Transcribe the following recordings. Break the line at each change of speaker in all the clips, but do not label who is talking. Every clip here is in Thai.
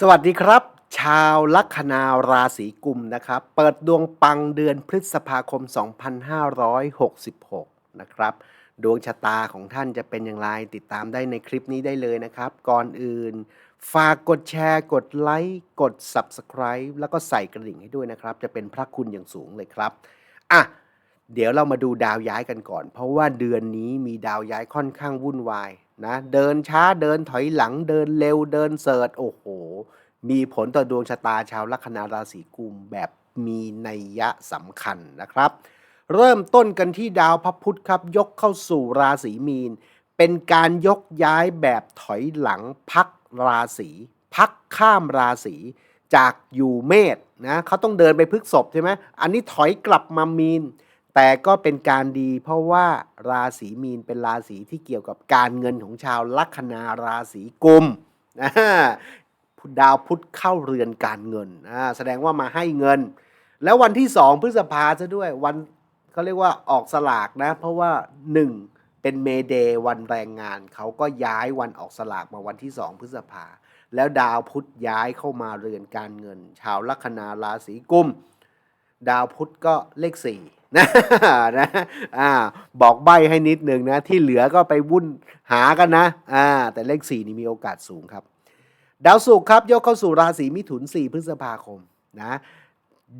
สวัสดีครับ ชาวลัคนาราศีกุมนะครับ เปิดดวงปังเดือนพฤษภาคม 2566 นะครับ ดวงชะตาของท่านจะเป็นอย่างไรติดตามได้ในคลิปนี้ได้เลยนะครับ ก่อนอื่น ฝากกดแชร์ กดไลค์กด Subscribe แล้วก็ใส่กระดิ่งให้ด้วยนะครับ จะเป็นพระคุณอย่างสูงเลยครับ อะ เดี๋ยวเรามาดูดาวย้ายกันก่อน เพราะว่าเดือนนี้มีดาวย้ายค่อนข้างวุ่นวาย นะเดินช้าเดินถอยหลังเดินเร็วเดินเสิร์ชโอ้โห มีผลต่อดวงชะตาชาวลัคนาราศีกุมแบบมีนัยยะสำคัญนะครับ เริ่มต้นกันที่ดาวพระพุธครับ ยกเข้าสู่ราศีมีน เป็นการยกย้ายแบบถอยหลังพักราศีพักข้ามราศีจากอยู่เมษนะเขาต้องเดินไปพฤกษภใช่ไหมอันนี้ถอยกลับมามีน แต่ก็เป็นการดีเพราะว่าราศีมีนเป็นราศีที่เกี่ยวกับการเงินของชาวลัคนาราศีกุมนะดาวพุธเข้าเรือนการเงินแสดงว่ามาให้เงิน แล้ววันที่สองพฤษภาซะด้วยวันเขาเรียกว่าออกสลากนะ เพราะว่าหนึ่งเป็นเมเดย์วันแรงงาน เขาก็ย้ายวันออกสลากมาวันที่สองพฤษภา แล้วดาวพุธย้ายเข้ามาเรือนการเงิน ชาวลัคนาราศีกุม ดาวพุธก็เลขสี่ นะนะอ่าบอกใบให้นิดหนึ่งนะ ที่เหลือก็ไปวุ่นหากันนะอ่าแต่เลขสี่นี่มีโอกาสสูงครับ ดาวศุกร์ครับยกเข้าสู่ราศีมิถุน 4 พฤษภาคมนะ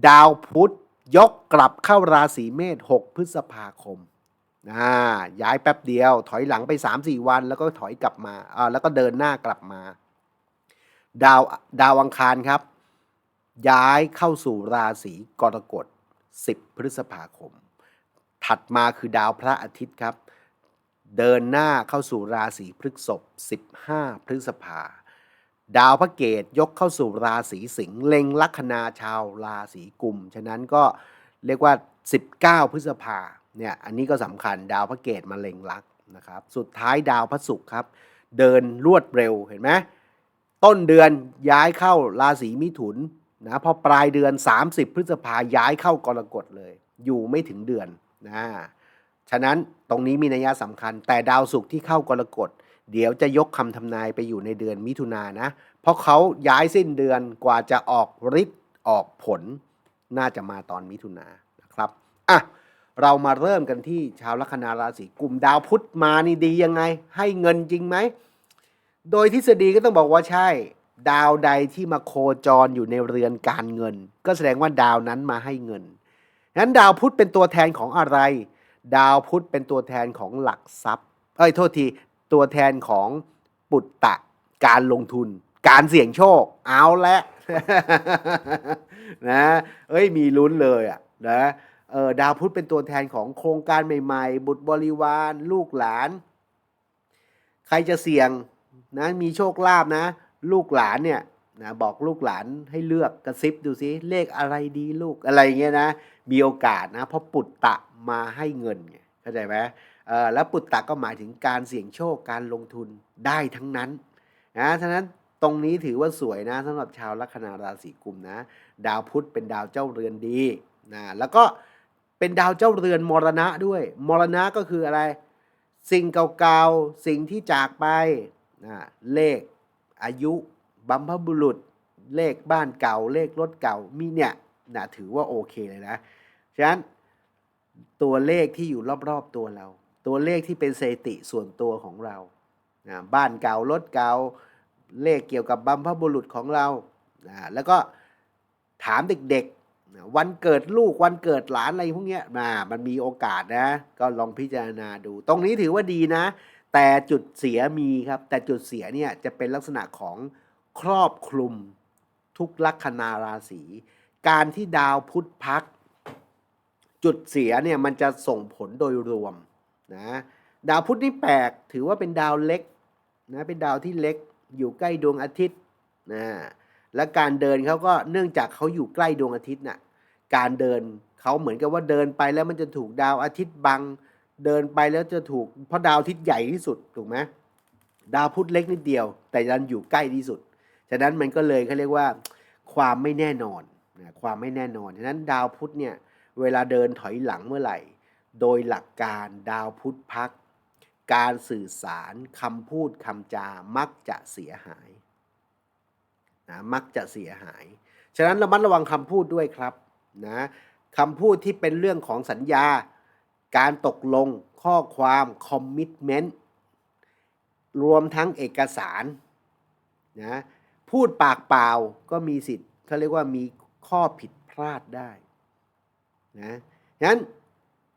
ดาวพุธยกกลับเข้าราศีเมษ6พฤษภาคมนะย้ายแป๊บเดียว ถอยหลังไป 3-4 วัน แล้วก็ถอยกลับมาอ่าแล้วก็เดินหน้ากลับมา ดาวดาวอังคารครับ ย้ายเข้าสู่ราศีกรกฎ 10 พฤษภาคม ถัดมาคือดาวพระอาทิตย์ครับ เดินหน้าเข้าสู่ราศีพฤษภ15 พฤษภา ดาวพระเกตยกเข้าสู่ราศีสิงห์เล็งลัคนาชาวราศีกุม ฉะนั้นก็เรียกว่า 19 พฤษภาเนี่ยอันนี้ก็สำคัญดาวพระเกตมาเล็งลักนะครับสุดท้ายดาวพระศุกร์ครับ เดินรวดเร็วเห็นไหมต้นเดือนย้ายเข้าราศีมิถุน นะพอปลายเดือน 30 พฤษภาย้ายเข้ากรกฎเลย อยู่ไม่ถึงเดือนนะฉะนั้นตรงนี้มีนัยสำคัญ แต่ดาวศุกร์ที่เข้ากรกฎเดี๋ยวจะยกคำทำนายไปอยู่ในเดือนมิถุนายนนะ เพราะเขาย้ายสิ้นเดือนกว่าจะออกฤทธิ์ออกผล น่าจะมาตอนมิถุนายนนะครับอะเรามาเริ่มกันที่ชาวลัคนาราศีกลุ่มดาวพุธมานี่ดียังไง ให้เงินจริงไหม โดยทฤษฎีก็ต้องบอกว่าใช่ ดาวใดที่มาโคจรอยู่ในเรือนการเงิน ก็แสดงว่าดาวนั้นมาให้เงินงั้นดาวพุธเป็นตัวแทนของอะไร ดาวพุธเป็นตัวแทนของหลักทรัพย์ เอ้ยโทษทีตัวแทนของปุตตะการลงทุน การเสี่ยงโชค เอาละนะเอ้ยมีลุ้นเลยอะนะเออดาวพุธเป็นตัวแทนของโครงการใหม่ ๆ บุตรบริวารลูกหลาน ใครจะเสี่ยงนะมีโชคลาภนะ ลูกหลานเนี่ยนะบอกลูกหลานให้เลือกกระซิบดูซิเลขอะไรดีลูกอะไรเงี้ยนะมีโอกาสนะเพราะปุตตะมาให้เงินไงเข้าใจไหมเออแล้วปุตตะก็หมายถึงการเสี่ยงโชคการลงทุนได้ทั้งนั้นนะฉะนั้นตรงนี้ถือว่าสวยนะสำหรับชาวลัคนาราศีกุมนะ ดาวพุธเป็นดาวเจ้าเรือนดีนะแล้วก็เป็นดาวเจ้าเรือนมรณะด้วย มรณะก็คืออะไร สิ่งเก่าๆสิ่งที่จากไปนะเลข อายุบัมพบุรุษ เลขบ้านเก่า เลขรถเก่ามีเนี่ยนะถือว่าโอเคเลยนะฉะนั้นตัวเลขที่อยู่รอบๆตัวเรา ตัวเลขที่เป็นสถิติส่วนตัวของเรานะบ้านเก่ารถเก่าเลขเกี่ยวกับบัมพบุรุษของเรานะแล้วก็ถามเด็กๆ วันเกิดลูกวันเกิดหลานอะไรพวกเนี้ยนะมันมีโอกาสนะ ก็ลองพิจารณาดู ตรงนี้ถือว่าดีนะ แต่จุดเสียมีครับ แต่จุดเสียเนี่ยจะเป็นลักษณะของครอบคลุมทุกลัคนาราศี การที่ดาวพุธพัก จุดเสียเนี่ยมันจะส่งผลโดยรวมนะดาวพุธนี่แปลกถือว่าเป็นดาวเล็กนะเป็นดาวที่เล็กอยู่ใกล้ดวงอาทิตย์นะและการเดินเขาก็เนื่องจากเขาอยู่ใกล้ดวงอาทิตย์น่ะการเดินเขาเหมือนกับว่าเดินไปแล้วมันจะถูกดาวอาทิตย์บัง เดินไปแล้วจะถูกเพราะดาวอาทิตย์ใหญ่ที่สุดถูกไหมดาวพุธเล็กนิดเดียว แต่ดันอยู่ใกล้ที่สุด ฉะนั้นมันก็เลยเขาเรียกว่า ความไม่แน่นอนนะความไม่แน่นอน ฉะนั้นดาวพุธเนี่ยเวลาเดินถอยหลังเมื่อไหร่ โดยหลักการดาวพุธพัก การสื่อสารคำพูดคำจามักจะเสียหายนะมักจะเสียหาย ฉะนั้นระมัดระวังคำพูดด้วยครับนะคำพูดที่เป็นเรื่องของสัญญา การตกลงข้อความคอมมิชเมนต์รวมทั้งเอกสารนะพูดปากเปล่าก็มีสิทธิ์เขาเรียกว่ามีข้อผิดพลาดได้นะฉะนั้น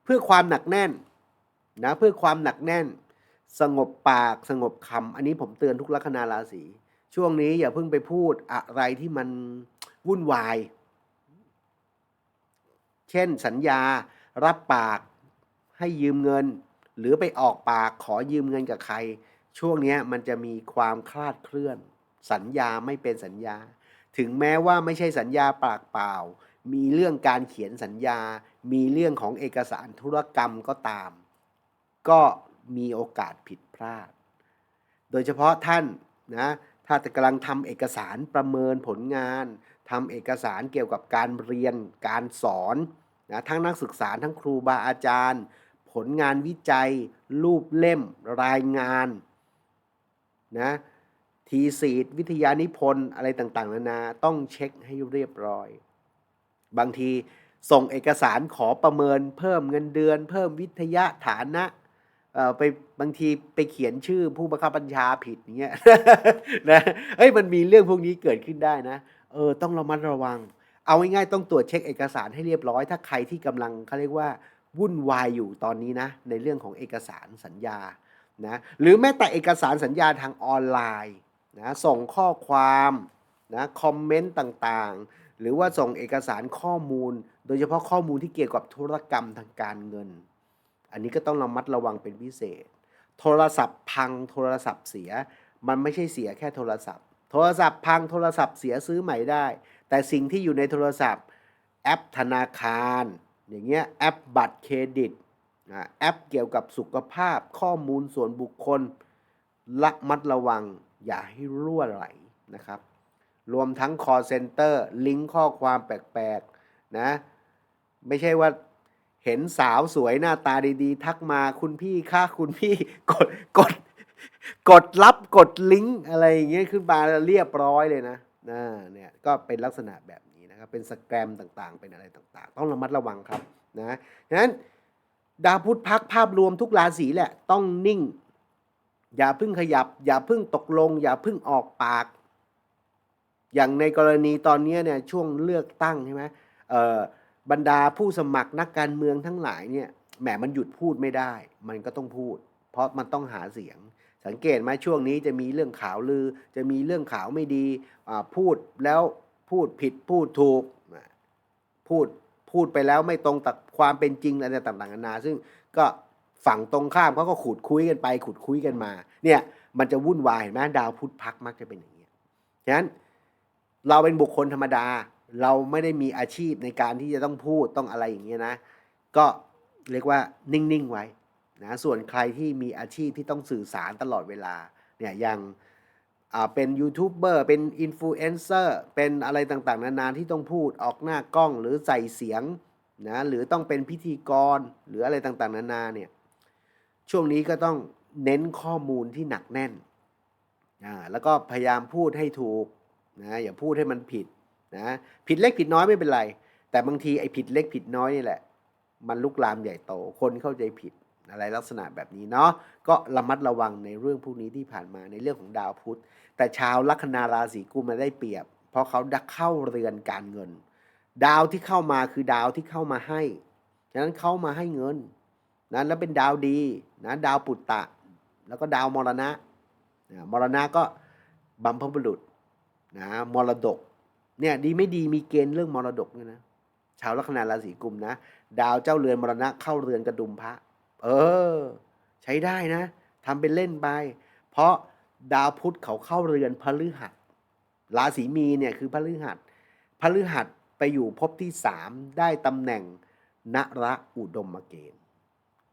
เพื่อความหนักแน่นนะเพื่อความหนักแน่น สงบปากสงบคำอันนี้ผมเตือนทุกลัคนาราศีช่วงนี้อย่าเพิ่งไปพูดอะไรที่มันวุ่นวาย เช่นสัญญารับปาก ให้ยืมเงิน หรือไปออกปากขอยืมเงินกับใคร ช่วงนี้มันจะมีความคลาดเคลื่อน สัญญาไม่เป็นสัญญา ถึงแม้ว่าไม่ใช่สัญญาปากเปล่า มีเรื่องการเขียนสัญญา มีเรื่องของเอกสารธุรกรรมก็ตาม ก็มีโอกาสผิดพลาด โดยเฉพาะท่านนะถ้าจะกำลังทำเอกสารประเมินผลงานทำเอกสารเกี่ยวกับการเรียนการสอนนะทั้งนักศึกษาทั้งครูบาอาจารย์ ผลงานวิจัย รูปเล่ม รายงานนะทีสีดวิทยานิพนธ์อะไรต่างๆ นานาต้องเช็คให้เรียบร้อย บางทีส่งเอกสารขอประเมิน เพิ่มเงินเดือน เพิ่มวิทยาฐานะเอ่อไปบางทีไปเขียนชื่อผู้บังคับบัญชาผิดเงี้ยนะเฮ้ยมันมีเรื่องพวกนี้เกิดขึ้นได้นะเออต้องระมัดระวัง เอาง่ายๆต้องตรวจเช็คเอกสารให้เรียบร้อย ถ้าใครที่กำลังเขาเรียกว่า วุ่นวายอยู่ตอนนี้นะในเรื่องของเอกสารสัญญานะหรือแม้แต่เอกสารสัญญาทางออนไลน์นะส่งข้อความนะคอมเมนต์ต่างๆ หรือว่าส่งเอกสารข้อมูล โดยเฉพาะข้อมูลที่เกี่ยวกับธุรกรรมทางการเงิน อันนี้ก็ต้องระมัดระวังเป็นพิเศษ โทรศัพท์พังโทรศัพท์เสีย มันไม่ใช่เสียแค่โทรศัพท์ โทรศัพท์พังโทรศัพท์เสียซื้อใหม่ได้ แต่สิ่งที่อยู่ในโทรศัพท์ แอปธนาคาร อย่างเงี้ยแอปบัตรเครดิตแอปเกี่ยวกับสุขภาพข้อมูลส่วนบุคคลระมัดระวังอย่าให้รั่วไหลนะครับ รวมทั้ง call center ลิงก์ข้อความแปลกๆนะไม่ใช่ว่าเห็นสาวสวยหน้าตาดีๆ ทักมาคุณพี่ค่าคุณพี่กดกดกดรับกดลิงก์อะไรอย่างเงี้ยขึ้นมาเรียบร้อยเลยนะนะเนี่ยก็เป็นลักษณะแบบ นะครับเป็นสแกรมต่างๆ เป็นอะไรต่างๆ ต้องระมัดระวังครับนะฉะนั้นดาวพุธพักภาพรวมทุกราศีแหละต้องนิ่ง อย่าเพึ่งขยับ อย่าเพึ่งตกลง อย่าเพึ่งออกปาก อย่างในกรณีตอนนี้เนี่ยช่วงเลือกตั้งใช่ไหมเออบรรดาผู้สมัครนักการเมืองทั้งหลายเนี่ยแหมมันหยุดพูดไม่ได้ มันก็ต้องพูด เพราะมันต้องหาเสียง สังเกตไหมช่วงนี้จะมีเรื่องข่าวลือ จะมีเรื่องข่าวไม่ดีพูดแล้ว พูดผิดพูดถูกพูดพูดไปแล้วไม่ตรงกับความเป็นจริงอะไรต่างๆนานา ซึ่งก็ฝั่งตรงข้ามเขาก็ขุดคุยกันไป ขุดคุยกันมา เนี่ยมันจะวุ่นวายเห็นไหมดาวพุธพักมักจะเป็นอย่างนี้ยฉะนั้นเราเป็นบุคคลธรรมดา เราไม่ได้มีอาชีพในการที่จะต้องพูดต้องอะไรอย่างเงี้ยนะ ก็เรียกว่านิ่งๆไว้นะส่วนใครที่มีอาชีพที่ต้องสื่อสารตลอดเวลาเนี่ยอย่าง เป็นยูทูบเบอร์เป็นอินฟลูเอนเซอร์เป็นอะไรต่างๆ นานาที่ต้องพูดออกหน้ากล้องหรือใส่เสียงนะหรือต้องเป็นพิธีกรหรืออะไรต่างๆ นานาเนี่ยช่วงนี้ก็ต้องเน้นข้อมูลที่หนักแน่นอ่าแล้วก็พยายามพูดให้ถูกนะอย่าพูดให้มันผิดนะผิดเล็กผิดน้อยไม่เป็นไร แต่บางทีไอ้ผิดเล็กผิดน้อยนี่แหละ มันลุกลามใหญ่โตคนเข้าใจผิดอะไรลักษณะแบบนี้เนาะก็ระมัดระวังในเรื่องพวกนี้ที่ผ่านมาในเรื่องของดาวพุธ แต่ชาวลัคนาราศีกุมมาได้เปรียบ เพราะเขาดักเข้าเรือนการเงิน ดาวที่เข้ามาคือดาวที่เข้ามาให้ฉะนั้นเข้ามาให้เงินนะแล้วเป็นดาวดีนะดาวปุตตะ แล้วก็ดาวมรณะนะมรณะก็บัมพบุรุษนะมรดกเนี่ยดีไม่ดีมีเกณฑ์เรื่องมรดกเนี่ยนะชาวลัคนาราศีกุมนะ ดาวเจ้าเรือนมรณะเข้าเรือนกระดุมพระ เออ ใช้ได้นะทำเป็นเล่นไป เพราะ ดาวพุธเขาเข้าเรือนพฤหัสราศีมีเนี่ยคือพฤหัสพฤหัสไปอยู่ภพที่สามได้ตำแหน่งนระอุดมเกณฑ์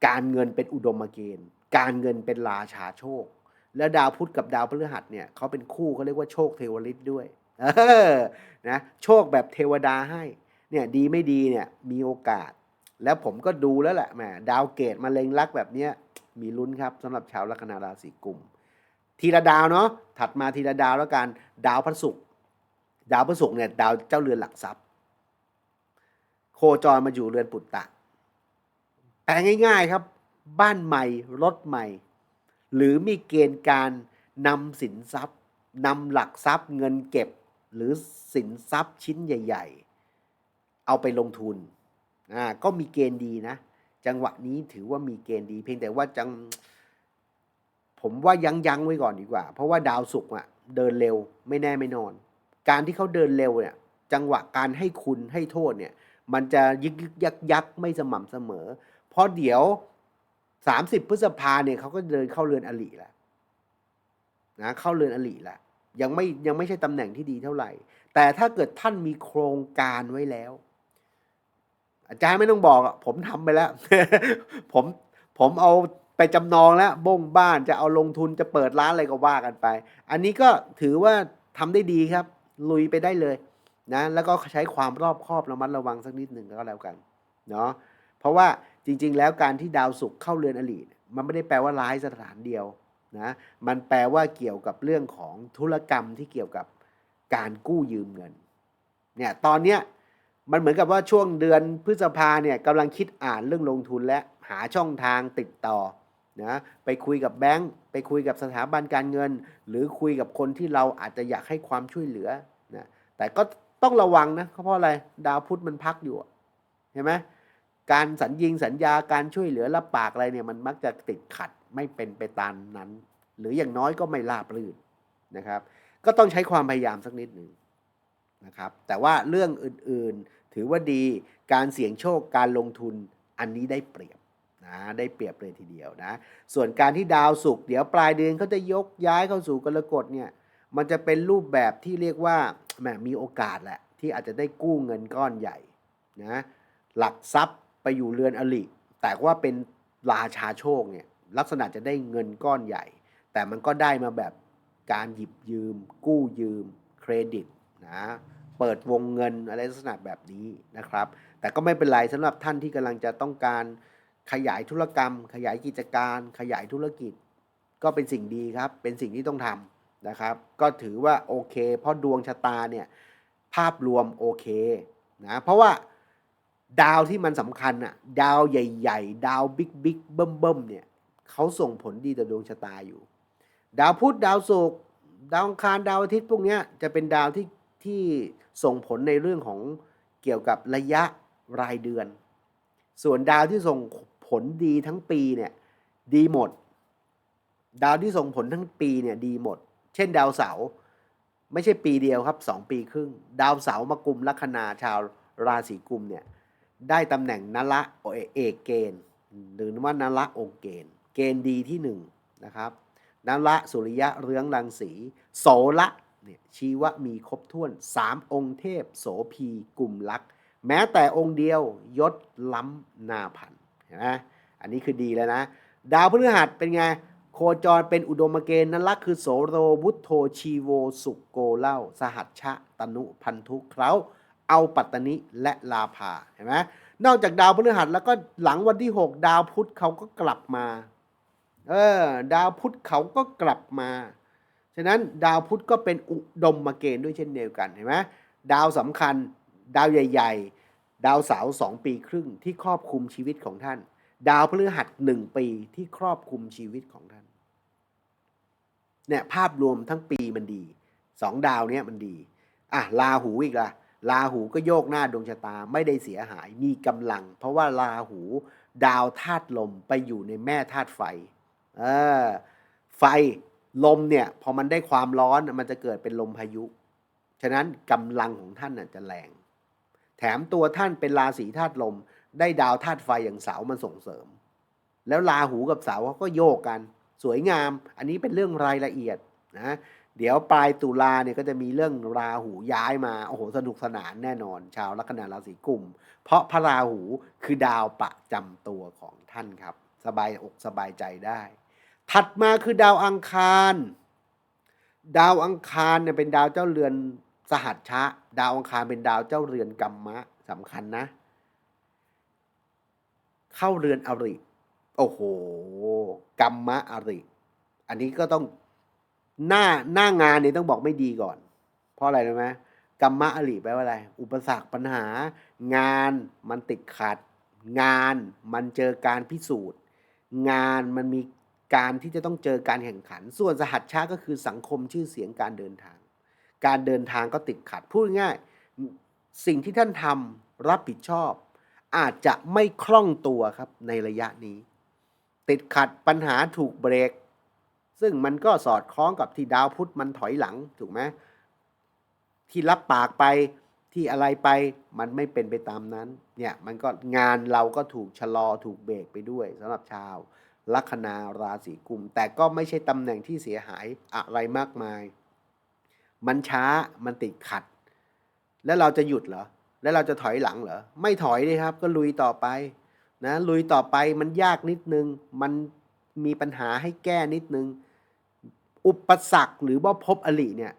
การเงินเป็นอุดมเกณฑ์ การเงินเป็นราชาโชค แล้วดาวพุธกับดาวพฤหัสเนี่ยเขาเป็นคู่เขาเรียกว่าโชคเทวฤทธิ์ด้วยเออนะโชคแบบเทวดาให้เนี่ยดีไม่ดีเนี่ยมีโอกาส แล้วผมก็ดูแล้วแหละแหมดาวเกตมาเล็งลักแบบเนี้ยมีลุ้นครับสำหรับชาวลัคนาราศีกุม ทีละดาวเนาะถัดมาทีละดาวแล้วกันดาวพระศุกร์ดาวพฤหัสเนี่ยดาวเจ้าเรือนหลักทรัพย์ โคจรมาอยู่เรือนปุตตะแต่ง่าย ๆครับ บ้านใหม่รถใหม่ หรือมีเกณฑ์การนำสินทรัพย์นำหลักทรัพย์เงินเก็บ หรือสินทรัพย์ชิ้นใหญ่ ๆ เอาไปลงทุนอ่าก็มีเกณฑ์ดีนะ จังหวะนี้ถือว่ามีเกณฑ์ดี เพียงแต่ว่าจัง ผมว่ายั้งยั้งไว้ก่อนดีกว่า เพราะว่าดาวศุกร์อะเดินเร็วไม่แน่ไม่นอน การที่เขาเดินเร็วเนี่ย จังหวะการให้คุณให้โทษเนี่ย มันจะยึกยึกยักยักไม่สม่ำเสมอ เพราะเดี๋ยวสามสิบพฤษภาเนี่ยเขาก็เดินเข้าเรือนอลิแล้วนะเข้าเรือนอลิแล้วยังไม่ยังไม่ใช่ตำแหน่งที่ดีเท่าไหร่ แต่ถ้าเกิดท่านมีโครงการไว้แล้ว อาจารย์ไม่ต้องบอกผมทำไปแล้ว ผมผมเอา ไปจำนองแล้วบ้งบ้านจะเอาลงทุนจะเปิดร้านอะไรก็ว่ากันไป อันนี้ก็ถือว่าทำได้ดีครับ ลุยไปได้เลยนะแล้วก็ใช้ความรอบคอบระมัดระวังสักนิดหนึ่งก็แล้วกันเนาะเพราะว่าจริง ๆ แล้วการที่ดาวศุกร์เข้าเรือนอลีมันไม่ได้แปลว่าร้ายสถานเดียวนะมันแปลว่าเกี่ยวกับเรื่องของธุรกรรมที่เกี่ยวกับการกู้ยืมเงินเนี่ยตอนเนี้ยมันเหมือนกับว่าช่วงเดือนพฤษภาเนี่ยกำลังคิดอ่านเรื่องลงทุนและหาช่องทางติดต่อ นะไปคุยกับแบงก์ไปคุยกับสถาบันการเงิน หรือคุยกับคนที่เราอาจจะอยากให้ความช่วยเหลือนะแต่ก็ต้องระวังนะเพราะอะไรดาวพุธมันพักอยู่เห็นไหมการสัญญิงสัญญาการช่วยเหลือรับปากอะไรเนี่ยมันมักจะติดขัดไม่เป็นไปตามนั้น หรืออย่างน้อยก็ไม่ราบรื่นนะครับ ก็ต้องใช้ความพยายามสักนิดหนึ่งนะครับ แต่ว่าเรื่องอื่นๆถือว่าดีการเสี่ยงโชคการลงทุนอันนี้ได้เปรียบ นะได้เปรียบเลยทีเดียวนะส่วนการที่ดาวศุกร์เดี๋ยวปลายเดือนเขาจะยกย้ายเข้าสู่กรกฎเนี่ยมันจะเป็นรูปแบบที่เรียกว่าแหมมีโอกาสแหละที่อาจจะได้กู้เงินก้อนใหญ่นะหลักทรัพย์ไปอยู่เรือนอลิ แต่ว่าเป็นราชาโชคเนี่ยลักษณะจะได้เงินก้อนใหญ่ แต่มันก็ได้มาแบบการหยิบยืม กู้ยืม เครดิตนะเปิดวงเงินอะไรลักษณะแบบนี้นะครับ แต่ก็ไม่เป็นไรสำหรับท่านที่กำลังจะต้องการ ขยายธุรกรรม ขยายกิจการ ขยายธุรกิจ ก็เป็นสิ่งดีครับ เป็นสิ่งที่ต้องทำนะครับ ก็ถือว่าโอเค เพราะดวงชะตาเนี่ยภาพรวมโอเคนะเพราะว่าดาวที่มันสำคัญอะดาวใหญ่ ๆ ดาวบิ๊กบิ๊กเบิ่มเบิ่มเนี่ยเขาส่งผลดีต่อดวงชะตาอยู่ ดาวพุธดาวศุกร์ดาวอังคารดาวอาทิตย์พวกเนี้ยจะเป็นดาวที่ที่ส่งผลในเรื่องของเกี่ยวกับระยะรายเดือน ส่วนดาวที่ส่ง ผลดีทั้งปีเนี่ยดีหมด ดาวที่ส่งผลทั้งปีเนี่ยดีหมด เช่นดาวเสาร์ไม่ใช่ปีเดียวครับสองปีครึ่ง ดาวเสาร์มากุมลัคนาชาวราศีกุมเนี่ยได้ตำแหน่งนละเอกเกณฑ์หรือว่านละองค์เกณฑ์ เกณฑ์ดีที่หนึ่งนะครับนละสุริยะเรืองรังสีโสละเนี่ยชีว่ามีครบถ้วนสามองค์เทพ โสพีกลุ่มลักษ์แม้แต่องค์เดียวยศล้ำนาพันธ ห็นไหมอันนี้คือดีแล้วนะ ดาวพฤหัสเป็นไง โคจรเป็นอุดมเกณฑ์นั่นละคือโสโรบุตโทชีโวสุโกเล่า สหัชชะตนุพันธุเคราเอาปัตตนิและลาภาเห็นไหมนอกจากดาวพฤหัสแล้วก็หลังวันที่ 6 ดาวพุธเขาก็กลับมา เออ ดาวพุธเขาก็กลับมา ฉะนั้นดาวพุธก็เป็นอุดมมาเกณฑ์ด้วยเช่นเดียวกันเห็นไหมดาวสำคัญ ดาวใหญ่ ๆ ดาวเสาร์สองปีครึ่งที่ครอบคลุมชีวิตของท่าน ดาวพฤหัสหนึ่งปีที่ครอบคลุมชีวิตของท่านเนี่ยภาพรวมทั้งปีมันดีสองดาวเนี้ยมันดีอะลาหูอีกละลาหูก็โยกหน้าดวงชะตาไม่ได้เสียหายมีกำลัง เพราะว่าลาหูดาวธาตุลมไปอยู่ในแม่ธาตุไฟเออไฟลมเนี่ยพอมันได้ความร้อนมันจะเกิดเป็นลมพายุ ฉะนั้นกำลังของท่านน่ะจะแรง แถมตัวท่านเป็นราศีธาตุลม ได้ดาวธาตุไฟอย่างเสามันส่งเสริม แล้วราหูกับเสาเขาก็โยกกัน สวยงาม อันนี้เป็นเรื่องรายละเอียดนะเดี๋ยวปลายตุลาเนี่ยก็จะมีเรื่องราหูย้ายมาโอ้โหสนุกสนานแน่นอน ชาวลัคนาราศีกุม เพราะพระราหูคือดาวประจำตัวของท่านครับ สบายอกสบายใจได้ ถัดมาคือดาวอังคาร ดาวอังคารเนี่ยเป็นดาวเจ้าเรือน สหัชชะ ดาวอังคารเป็นดาวเจ้าเรือนกัมมะสำคัญนะ เข้าเรือนอริ โอ้โหกัมมะอริ อันนี้ก็ต้องหน้าหน้างานเนี่ยต้องบอกไม่ดีก่อน เพราะอะไรรู้ไหมกรรมะอริแปลว่าอะไร อุปสรรคปัญหา งานมันติดขัด งานมันเจอการพิสูจน์ งานมันมีการที่จะต้องเจอการแข่งขัน ส่วนสหัชชาก็คือสังคมชื่อเสียงการเดินทาง การเดินทางก็ติดขัดพูดง่ายสิ่งที่ท่านทำรับผิดชอบ อาจจะไม่คล่องตัวครับในระยะนี้ ติดขัดปัญหาถูกเบรก ซึ่งมันก็สอดคล้องกับที่ดาวพุธมันถอยหลังถูกไหมที่รับปากไปที่อะไรไปมันไม่เป็นไปตามนั้นเนี่ยมันก็งานเราก็ถูกชะลอถูกเบรกไปด้วยสำหรับชาวลัคนาราศีกุม แต่ก็ไม่ใช่ตำแหน่งที่เสียหายอะไรมากมาย มันช้ามันติดขัด แล้วเราจะหยุดเหรอ แล้วเราจะถอยหลังเหรอ ไม่ถอยเลยครับ ก็ลุยต่อไปนะลุยต่อไปมันยากนิดนึง มันมีปัญหาให้แก้นิดนึง อุปสรรคหรือว่าภพอลิเนี่ย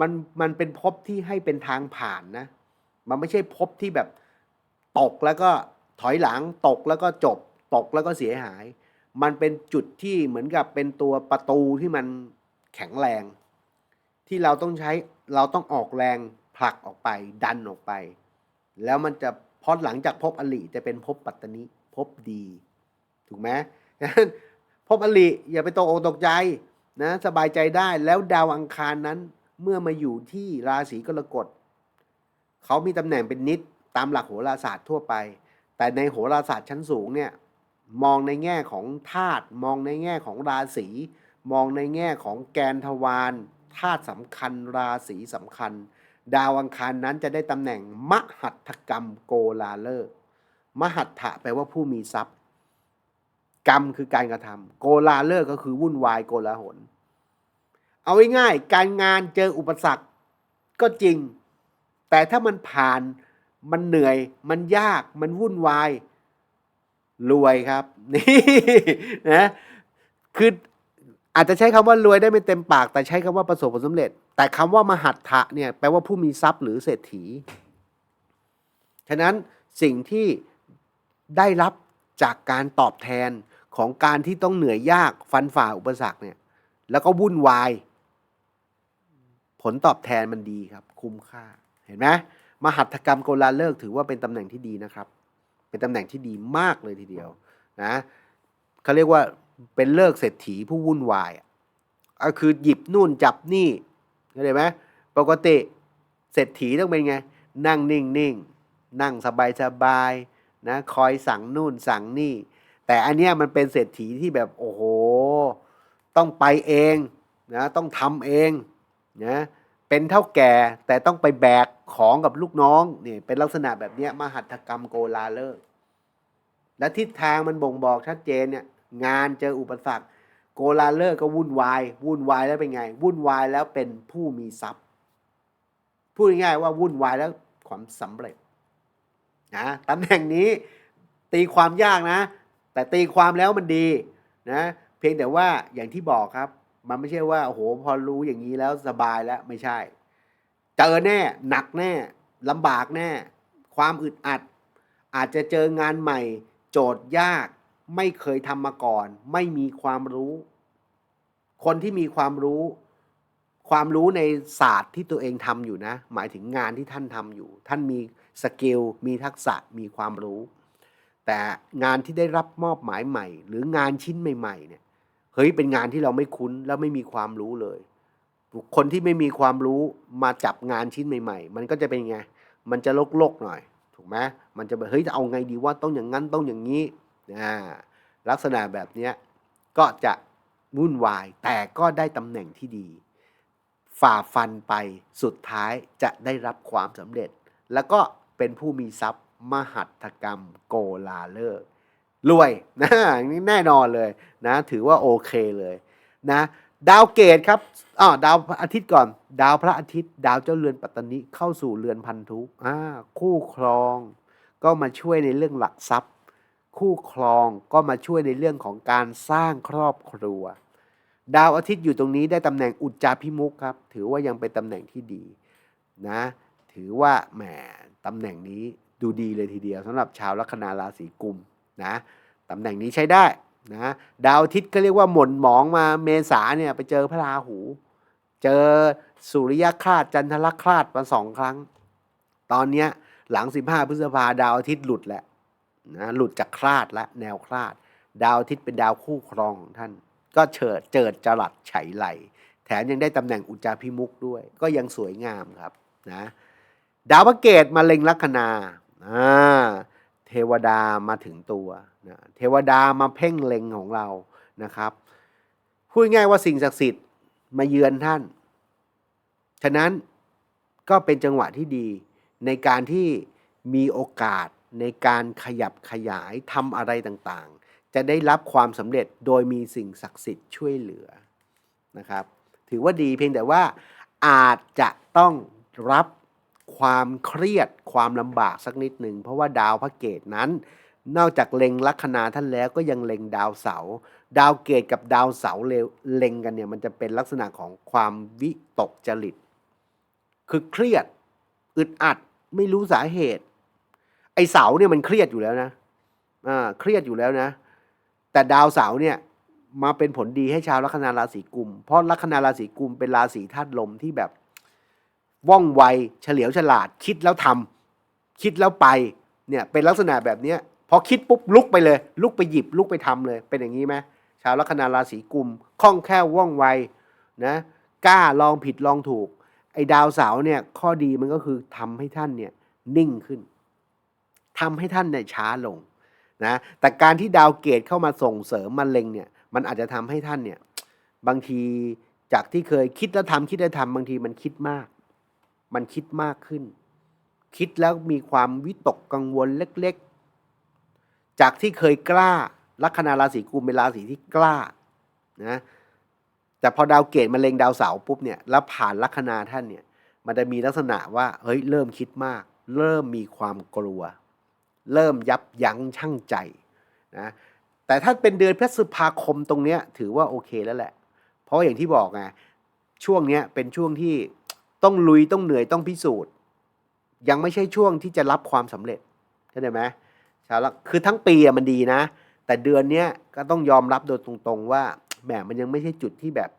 มันมันเป็นภพที่ให้เป็นทางผ่านนะ มันไม่ใช่ภพที่แบบตกแล้วก็ถอยหลังตกแล้วก็จบ ตกแล้วก็เสียหาย มันเป็นจุดที่เหมือนกับเป็นตัวประตูที่มันแข็งแรง ที่เราต้องใช้เราต้องออกแรงผลักออกไป ดันออกไป แล้วมันจะพอหลังจากภพอลิจะเป็นภพปัตตนิภพดี ถูกไหมฉะนั้นภพอลิอย่าไปตกอกตกใจนะสบายใจได้แล้วดาวอังคารนั้น เมื่อมาอยู่ที่ราศีกรกฎเขามีตำแหน่งเป็นนิดตามหลักโหราศาสตร์ทั่วไป แต่ในโหราศาสตร์ชั้นสูงเนี่ยมองในแง่ของธาตุมองในแง่ของราศีมองในแง่ของแกนทวาร ธาตุสำคัญราศีสำคัญ ดาวอังคารนั้นจะได้ตำแหน่ง มหัตถกรรมโกลาเลิกษ์มหัตถะแปลว่าผู้มีทรัพย์ กรรมคือการกระทำโกลาเลิกษ์ก็คือวุ่นวายโกลาหล เอาง่ายๆการงานเจออุปสรรคก็จริง แต่ถ้ามันผ่านมันเหนื่อย มันยากมันวุ่นวายรวยครับ นี่นะคือ อาจจะใช้คำว่ารวยได้ไม่เต็มปาก แต่ใช้คำว่าประสบผลสำเร็จ แต่คำว่ามหัตถะเนี่ยแปลว่าผู้มีทรัพย์หรือเศรษฐี ฉะนั้นสิ่งที่ได้รับจากการตอบแทนของการที่ต้องเหนื่อยยากฟันฝ่าอุปสรรคเนี่ยแล้วก็วุ่นวาย ผลตอบแทนมันดีครับ คุ้มค่าเห็นไหมมหัตถกรรมโกลาเลิกถือว่าเป็นตำแหน่งที่ดีนะครับ เป็นตำแหน่งที่ดีมากเลยทีเดียวนะเขาเรียกว่า เป็นเลิกเศรษฐีผู้วุ่นวายอะคือหยิบนู่นจับนี่เข้าใจไหมปกติเศรษฐีต้องเป็นไง นั่งนิ่งนิ่งนั่งสบายสบายนะคอยสั่งนู่นสั่งนี่ แต่อันเนี้ยมันเป็นเศรษฐีที่แบบโอ้โห ต้องไปเองนะต้องทำเองนะเป็นเท่าแก่แต่ต้องไปแบกของกับลูกน้องนี่เป็นลักษณะแบบเนี้ยมหัตถกรรมโกลาเลิก และทิศทางมันบ่งบอกชัดเจนเนี่ย งานเจออุปสรรคโกลาเลิกษ์ก็วุ่นวายวุ่นวายแล้วเป็นไง วุ่นวายแล้วเป็นผู้มีทรัพย์พูดง่ายๆว่าวุ่นวายแล้วความสำเร็จนะตำแหน่งนี้ตีความยากนะ แต่ตีความแล้วมันดีนะเพียงแต่ว่าอย่างที่บอกครับ มันไม่ใช่ว่าโอ้โหพอรู้อย่างนี้แล้วสบายแล้วไม่ใช่ เจอแน่หนักแน่ลำบากแน่ ความอึดอัด อาจจะเจองานใหม่ โจทย์ยาก ไม่เคยทำมาก่อน ไม่มีความรู้ คนที่มีความรู้ ความรู้ในศาสตร์ที่ตัวเองทำอยู่นะ หมายถึงงานที่ท่านทำอยู่ ท่านมีสกิลมีทักษะมีความรู้ แต่งานที่ได้รับมอบหมายใหม่ หรืองานชิ้นใหม่ ๆ เนี่ยเฮ้ยเป็นงานที่เราไม่คุ้นแล้วไม่มีความรู้เลยคนที่ไม่มีความรู้มาจับงานชิ้นใหม่ ๆ มันก็จะเป็นไง มันจะโลกๆหน่อย ถูกไหมมันจะแบบเฮ้ยจะเอาไงดีว่าต้องอย่างนั้นต้องอย่างนี้ อ่าลักษณะแบบนี้ก็จะวุ่นวาย แต่ก็ได้ตำแหน่งที่ดี ฝ่าฟันไปสุดท้ายจะได้รับความสำเร็จ แล้วก็เป็นผู้มีทรัพย์มหัตกรรมโกลาเลิกษ์รวยนะนี่แน่นอนเลยนะ ถือว่าโอเคเลยนะดาวเกตครับอ๋อดาวพระอาทิตย์ก่อน ดาวพระอาทิตย์ ดาวเจ้าเรือนปัตตนิเข้าสู่เรือนพันธุอ่าคู่ครอง ก็มาช่วยในเรื่องหลักทรัพย์ คู่ครองก็มาช่วยในเรื่องของการสร้างครอบครัว ดาวอาทิตย์อยู่ตรงนี้ได้ตำแหน่งอุจจาพิมุกครับ ถือว่ายังเป็นตำแหน่งที่ดีนะ ถือว่าแหมตำแหน่งนี้ดูดีเลยทีเดียวสำหรับชาวลัคนาราศีกุมนะตำแหน่งนี้ใช้ได้นะดาวอาทิตย์ก็เรียกว่าหม่นหมองมาเมษาเนี่ยไปเจอพระราหู เจอสุริยคราสจันทรคราสมาสองครั้ง ตอนเนี้ยหลัง 15 พฤษภาดาวอาทิตย์หลุดแหละ นะหลุดจากคราดและแนวคราด ดาวอาทิตย์เป็นดาวคู่ครองของท่าน ก็เฉิดเจิดจรัสไฉไหล แถมยังได้ตำแหน่งอุจจาพิมุกด้วย ก็ยังสวยงามครับนะดาวพระเกตมาเล็งลัคนาอ่าเทวดามาถึงตัวนะเทวดามาเพ่งเล็งของเรานะครับพูดง่ายว่าสิ่งศักดิ์สิทธิ์มาเยือนท่าน ฉะนั้นก็เป็นจังหวะที่ดีในการที่มีโอกาส ในการขยับขยายทำอะไรต่างๆ จะได้รับความสำเร็จโดยมีสิ่งศักดิ์สิทธิ์ช่วยเหลือนะครับ ถือว่าดีเพียงแต่ว่าอาจจะต้องรับความเครียดความลำบากสักนิดหนึ่ง เพราะว่าดาวพระเกตนั้น นอกจากเล็งลัคนาท่านแล้วก็ยังเล็งดาวเสา ดาวเกตกับดาวเสาเล็งกันเนี่ยมันจะเป็นลักษณะของความวิตกจริต คือเครียด อึดอัดไม่รู้สาเหตุ ไอเสาเนี่ยมันเครียดอยู่แล้วนะอ่าเครียดอยู่แล้วนะ แต่ดาวเสาเนี่ยมาเป็นผลดีให้ชาวลัคนาราศีกุม เพราะลัคนาราศีกุมเป็นราศีธาตุลมที่แบบว่องไวเฉลียวฉลาด คิดแล้วทำคิดแล้วไปเนี่ยเป็นลักษณะแบบเนี้ยพอคิดปุ๊บลุกไปเลย ลุกไปหยิบลุกไปทำเลย เป็นอย่างนี้ไหมชาวลัคนาราศีกุมคล่องแคล่วว่องไวนะกล้าลองผิดลองถูก ไอ้ดาวเสาเนี่ยข้อดีมันก็คือทำให้ท่านเนี่ยนิ่งขึ้น ทำให้ท่านเนี่ยช้าลงนะแต่การที่ดาวเกตเข้ามาส่งเสริมมาเล็งเนี่ยมันอาจจะทำให้ท่านเนี่ยบางทีจากที่เคยคิดแล้วทำคิดแล้วทำบางทีมันคิดมาก มันคิดมากขึ้น คิดแล้วมีความวิตกกังวลเล็กๆ จากที่เคยกล้าลัคนาราศีกุมเป็นราศีที่กล้านะแต่พอดาวเกตมาเล็งดาวเสาร์ปุ๊บเนี่ยแล้วผ่านลัคนาท่านเนี่ยมันจะมีลักษณะว่าเฮ้ยเริ่มคิดมาก เริ่มมีความกลัว เริ่มยับยั้งชั่งใจนะแต่ถ้าเป็นเดือนพฤษภาคมตรงเนี้ยถือว่าโอเคแล้วแหละ เพราะอย่างที่บอกไงช่วงเนี้ยเป็นช่วงที่ต้องลุยต้องเหนื่อยต้องพิสูจน์ ยังไม่ใช่ช่วงที่จะรับความสำเร็จเข้าใจไหมชาวลคือทั้งปีอะมันดีนะ แต่เดือนเนี้ยก็ต้องยอมรับโดยตรงๆว่าแหมมันยังไม่ใช่จุดที่แบบ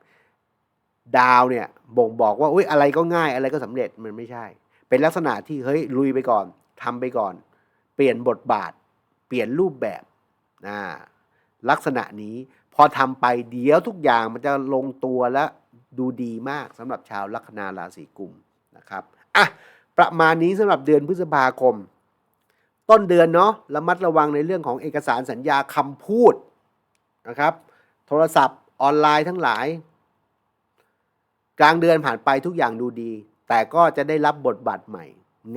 ดาวเนี่ยบ่งบอกว่าอุ้ยอะไรก็ง่ายอะไรก็สำเร็จมันไม่ใช่ เป็นลักษณะที่เฮ้ยลุยไปก่อนทำไปก่อน เปลี่ยนบทบาท เปลี่ยนรูปแบบนะลักษณะนี้พอทำไปเดี๋ยวทุกอย่างมันจะลงตัวและดูดีมากสำหรับชาวลัคนาราศีกุมนะครับอะประมาณนี้สำหรับเดือนพฤษภาคม ต้นเดือนเนาะระมัดระวังในเรื่องของเอกสารสัญญาคำพูดนะครับ โทรศัพท์ออนไลน์ทั้งหลาย กลางเดือนผ่านไปทุกอย่างดูดี แต่ก็จะได้รับบทบาทใหม่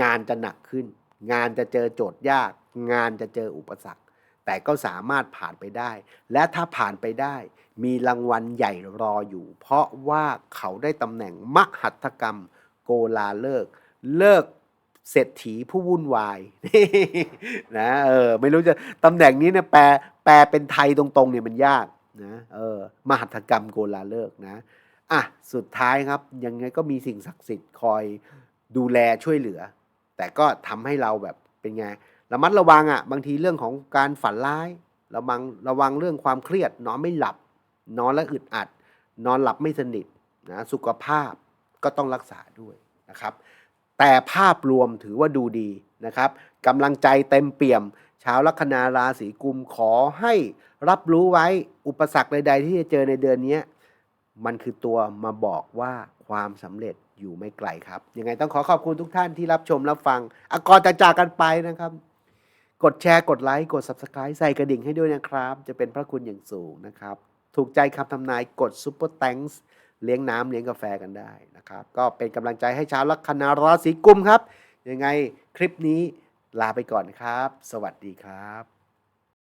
งานจะหนักขึ้น งานจะเจอโจทย์ยาก งานจะเจออุปสรรค แต่ก็สามารถผ่านไปได้ และถ้าผ่านไปได้ มีรางวัลใหญ่รออยู่ เพราะว่าเขาได้ตำแหน่งมหัตถกรรม โกลาเลิก เลิกเศรษฐีผู้วุ่นวายนะเออไม่รู้จะตำแหน่งนี้เนี่ยแปลแปลเป็นไทยตรงๆเนี่ยมันยากนะเออมหัตถกรรมโกลาเลิกนะอะสุดท้ายครับยังไงก็มีสิ่งศักดิ์สิทธิ์คอยดูแลช่วยเหลือ แต่ก็ทำให้เราแบบเป็นไงระมัดระวังอะบางทีเรื่องของการฝันร้ายระวังระวังเรื่องความเครียด นอนไม่หลับ นอนแล้วอึดอัด นอนหลับไม่สนิทนะสุขภาพก็ต้องรักษาด้วยนะครับ แต่ภาพรวมถือว่าดูดีนะครับกำลังใจเต็มเปี่ยม ชาวลัคนาราศีกุมขอให้รับรู้ไว้อุปสรรคใดๆที่จะเจอในเดือนนี้มันคือตัวมาบอกว่าความสำเร็จ อยู่ไม่ไกลครับ ยังไงต้องขอขอบคุณทุกท่านที่รับชมรับฟังอะก่อนจะจากกันไปนะครับ กดแชร์กดไลค์กด Subscribe ใส่กระดิ่งให้ด้วยนะครับ จะเป็นพระคุณอย่างสูงนะครับ ถูกใจคำทำนายกด Super Thanks เลี้ยงน้ำเลี้ยงกาแฟกันได้นะครับ ก็เป็นกำลังใจให้ชาวลัคนาราศีกุมครับ ยังไงคลิปนี้ลาไปก่อนครับ สวัสดีครับ